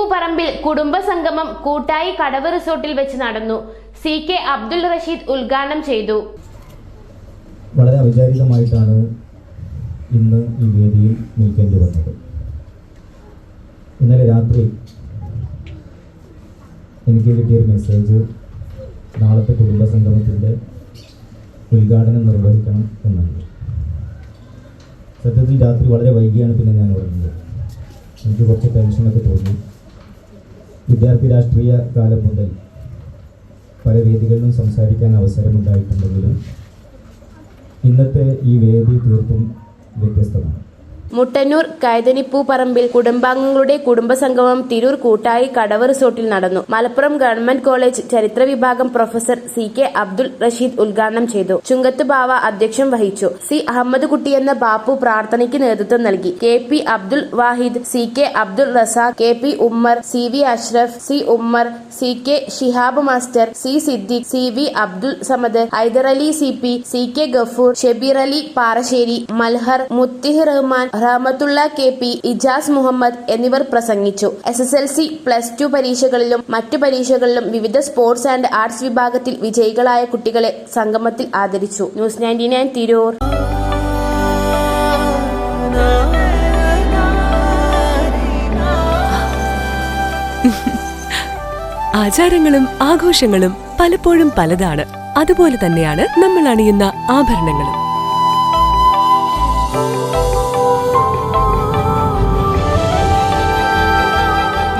പറമ്പിൽ കുടുംബസംഗമം കൂട്ടായി കടവ് റിസോർട്ടിൽ വെച്ച് നടന്നു. സി കെ അബ്ദുൾ റഷീദ് ഉദ്ഘാടനം ചെയ്തു. വളരെ അവിചാരിതമായിട്ടാണ് ഇന്ന് ഈ വേദിയിൽ നിൽക്കേണ്ടി വന്നത്. ഇന്നലെ രാത്രി എനിക്ക് കിട്ടിയൊരു മെസ്സേജ് നാളത്തെ കുടുംബസംഗമത്തിന്റെ ഉദ്ഘാടനം നിർവഹിക്കണം എന്നാണ്. സത്യത്തിൽ രാത്രി വളരെ വൈകിയാണ് പിന്നെ ഞാൻ ഉറങ്ങുന്നത്. എനിക്ക് കുറച്ച് ടെൻഷനൊക്കെ തോന്നി. വിദ്യാർത്ഥി രാഷ്ട്രീയ കാലം മുതൽ പല വേദികളിലും സംസാരിക്കാൻ അവസരമുണ്ടായിട്ടുണ്ടെങ്കിലും ഇന്നത്തെ ഈ വേദി തീർത്തും വ്യത്യസ്തമാണ്. മുട്ടന്നൂർ കൈതനിപ്പൂപ്പറമ്പിൽ കുടുംബാംഗങ്ങളുടെ കുടുംബസംഗമം തിരൂർ കൂട്ടായി കടവ് റിസോർട്ടിൽ നടന്നു. മലപ്പുറം ഗവൺമെന്റ് കോളേജ് ചരിത്ര വിഭാഗം professor C K Abdul Rasheed ഉദ്ഘാടനം ചെയ്തു. ചുങ്കത്ത് ബാവ അധ്യക്ഷം വഹിച്ചു. സി അഹമ്മദ് കുട്ടി എന്ന ബാപ്പു പ്രാർത്ഥനയ്ക്ക് നേതൃത്വം നൽകി. K P Abdul Wahid C K Abdul Razak K P Ummer C V Ashraf C Ummer C K Shihab master C Siddique C V Abdul Samad Haider Ali C P C K Gafoor Shabeer Ali Parasseri Malhar Muthih Rahman Rahmathulla K P Ijas Muhammad എന്നിവർ പ്രസംഗിച്ചു. S S L C plus two പരീക്ഷകളിലും മറ്റു പരീക്ഷകളിലും വിവിധ sports and arts വിഭാഗത്തിൽ വിജയികളായ കുട്ടികളെ സംഗമത്തിൽ ആദരിച്ചു. News ninety nine Tirur. ആചാരങ്ങളും ആഘോഷങ്ങളും പലപ്പോഴും പലതാണ്. അതുപോലെ തന്നെയാണ് നമ്മൾ അണിയുന്ന ആഭരണങ്ങളും.